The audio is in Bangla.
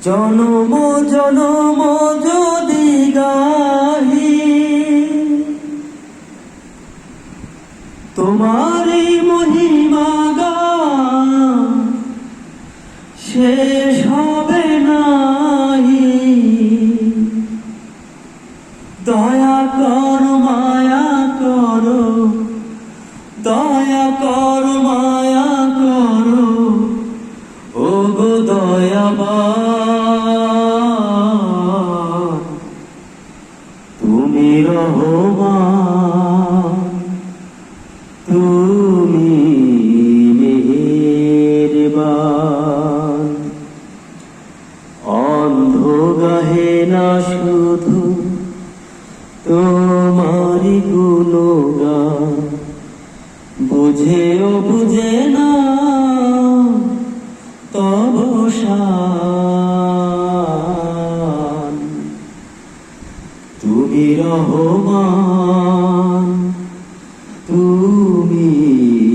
জনম জনম যদি গাহি, তোমারই মহিমা শেষ হবে নাহি। দয়া কর, মায়া করো, দয়া কর, মায়া করো ও গো দয়াবান। রহমান তুমি মেহেরবান। অন্ধ গাহে না শুধু তোমারি গুণগান। বুঝেও বুঝে না তব তুমি রহমান তুমি